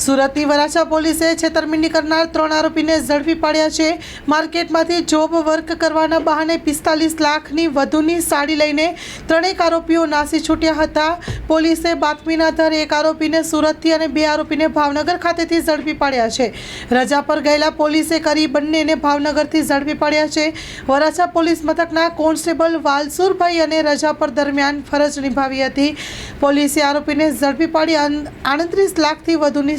સુરતની વરાછા પોલીસે છેતરમિંડી કરનાર ત્રણ આરોપીને ઝડપી પાડ્યા છે. માર્કેટમાંથી જોબ વર્ક કરવાના બહાને પિસ્તાલીસ લાખની વધુની સાડી લઈને ત્રણેક આરોપીઓ નાસી છૂટ્યા હતા. પોલીસે બાતમીના આધારે એક આરોપીને સુરતથી અને બે આરોપીને ભાવનગર ખાતેથી ઝડપી પાડ્યા છે. રજા પર ગયેલા પોલીસે કરી બંનેને ભાવનગરથી ઝડપી પાડ્યા છે. વરાછા પોલીસ મથકના કોન્સ્ટેબલ વાલસુરભાઈ અને રજા પર દરમિયાન ફરજ નિભાવી હતી. પોલીસે આરોપીને ઝડપી પાડી આડત્રીસ લાખથી વધુની